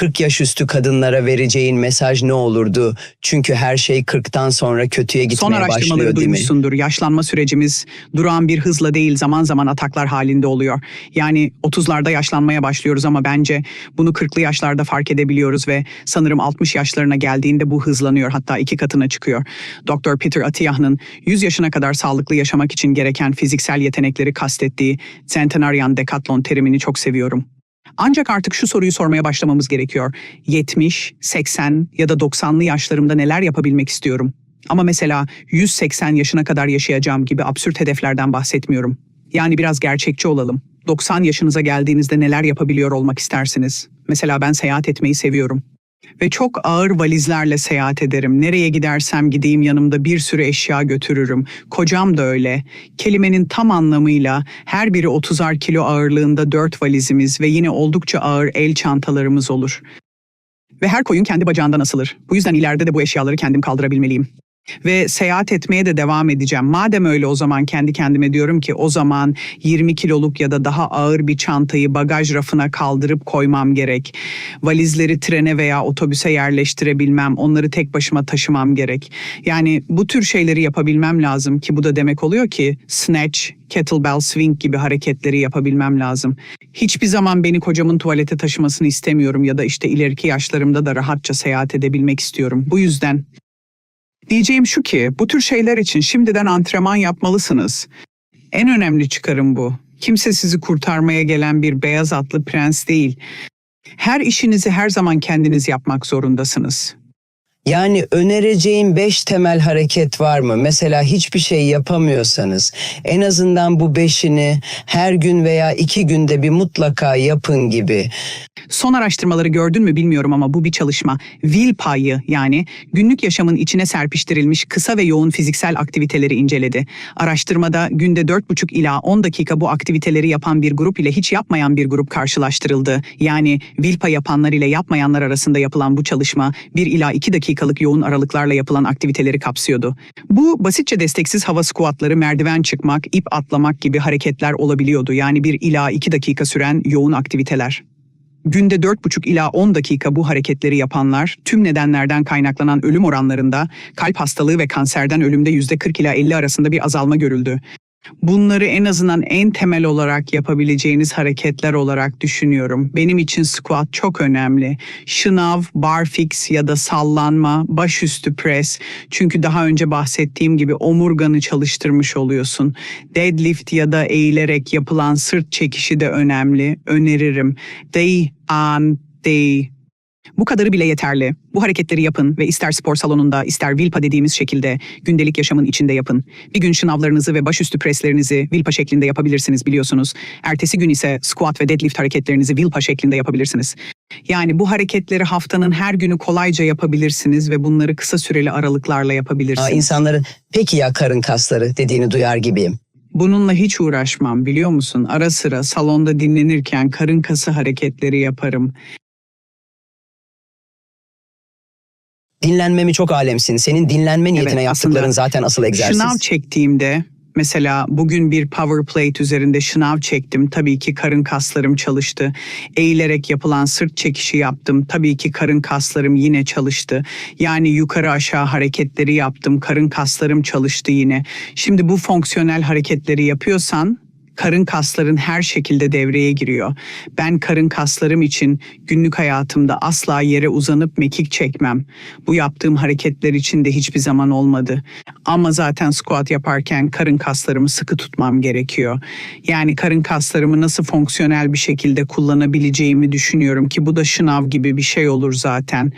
40 yaş üstü kadınlara vereceğin mesaj ne olurdu? Çünkü her şey 40'tan sonra kötüye Son gitmeye araştırmaları başlıyor değil mi? duymuşsundur. Yaşlanma sürecimiz durağan bir hızla değil zaman zaman ataklar halinde oluyor. Yani 30'larda yaşlanmaya başlıyoruz ama bence bunu 40'lı yaşlarda fark edebiliyoruz ve sanırım 60 yaşlarına geldiğinde bu hızlanıyor hatta iki katına çıkıyor. Dr. Peter Atiyah'ın 100 yaşına kadar sağlıklı yaşamak için gereken fiziksel yetenekleri kastettiği centenarian decathlon terimini çok seviyorum. Ancak artık şu soruyu sormaya başlamamız gerekiyor. 70, 80 ya da 90'lı yaşlarımda neler yapabilmek istiyorum? Ama mesela 180 yaşına kadar yaşayacağım gibi absürt hedeflerden bahsetmiyorum. Yani biraz gerçekçi olalım. 90 yaşınıza geldiğinizde neler yapabiliyor olmak istersiniz? Mesela ben seyahat etmeyi seviyorum. Ve çok ağır valizlerle seyahat ederim. Nereye gidersem gideyim yanımda bir sürü eşya götürürüm. Kocam da öyle. Kelimenin tam anlamıyla her biri 30'ar kilo ağırlığında 4 valizimiz ve yine oldukça ağır el çantalarımız olur. Ve her koyun kendi bacağından asılır. Bu yüzden ileride de bu eşyaları kendim kaldırabilmeliyim. Ve seyahat etmeye de devam edeceğim. Madem öyle o zaman kendi kendime diyorum ki o zaman 20 kiloluk ya da daha ağır bir çantayı bagaj rafına kaldırıp koymam gerek. Valizleri trene veya otobüse yerleştirebilmem, onları tek başıma taşımam gerek. Yani bu tür şeyleri yapabilmem lazım ki bu da demek oluyor ki snatch, kettlebell swing gibi hareketleri yapabilmem lazım. Hiçbir zaman beni kocamın tuvalete taşımasını istemiyorum ya da işte ileriki yaşlarımda da rahatça seyahat edebilmek istiyorum. Bu yüzden Diyeceğim şu ki bu tür şeyler için şimdiden antrenman yapmalısınız. En önemli çıkarım bu. Kimse sizi kurtarmaya gelen bir beyaz atlı prens değil. Her işinizi her zaman kendiniz yapmak zorundasınız. Yani önereceğin 5 temel hareket var mı? Mesela hiçbir şey yapamıyorsanız en azından bu beşini her gün veya iki günde bir mutlaka yapın gibi. Son araştırmaları gördün mü bilmiyorum ama bu bir çalışma. Will payı yani günlük yaşamın içine serpiştirilmiş kısa ve yoğun fiziksel aktiviteleri inceledi. Araştırmada günde 4,5 ila 10 dakika bu aktiviteleri yapan bir grup ile hiç yapmayan bir grup karşılaştırıldı. Yani will pay yapanlar ile yapmayanlar arasında yapılan bu çalışma 1 ila 2 dakikalık yoğun aralıklarla yapılan aktiviteleri kapsıyordu. Bu basitçe desteksiz hava squatları, merdiven çıkmak, ip atlamak gibi hareketler olabiliyordu. Yani 1 ila 2 dakika süren yoğun aktiviteler. Günde 4,5 ila 10 dakika bu hareketleri yapanlar tüm nedenlerden kaynaklanan ölüm oranlarında kalp hastalığı ve kanserden ölümde %40 ila 50 arasında bir azalma görüldü. Bunları en azından en temel olarak yapabileceğiniz hareketler olarak düşünüyorum. Benim için squat çok önemli. Şınav, barfix ya da sallanma, başüstü pres. Çünkü daha önce bahsettiğim gibi omurganı çalıştırmış oluyorsun. Deadlift ya da eğilerek yapılan sırt çekişi de önemli. Öneririm. Day an day. Bu kadarı bile yeterli. Bu hareketleri yapın ve ister spor salonunda ister Vilpa dediğimiz şekilde gündelik yaşamın içinde yapın. Bir gün şınavlarınızı ve başüstü preslerinizi Vilpa şeklinde yapabilirsiniz biliyorsunuz. Ertesi gün ise squat ve deadlift hareketlerinizi Vilpa şeklinde yapabilirsiniz. Yani bu hareketleri haftanın her günü kolayca yapabilirsiniz ve bunları kısa süreli aralıklarla yapabilirsiniz. Aa, insanların peki ya karın kasları dediğini duyar gibiyim. Bununla hiç uğraşmam biliyor musun? Ara sıra salonda dinlenirken karın kası hareketleri yaparım. Dinlenmemi çok alemsin. Senin dinlenme niyetine Evet, yaptıkların aslında zaten asıl egzersiz. Şınav çektiğimde mesela bugün bir power plate üzerinde şınav çektim. Tabii ki karın kaslarım çalıştı. Eğilerek yapılan sırt çekişi yaptım. Tabii ki karın kaslarım yine çalıştı. Yani yukarı aşağı hareketleri yaptım. Karın kaslarım çalıştı yine. Şimdi bu fonksiyonel hareketleri yapıyorsan karın kasların her şekilde devreye giriyor. Ben karın kaslarım için günlük hayatımda asla yere uzanıp mekik çekmem. Bu yaptığım hareketler için de hiçbir zaman olmadı. Ama zaten squat yaparken karın kaslarımı sıkı tutmam gerekiyor. Yani karın kaslarımı nasıl fonksiyonel bir şekilde kullanabileceğimi düşünüyorum ki bu da şınav gibi bir şey olur zaten.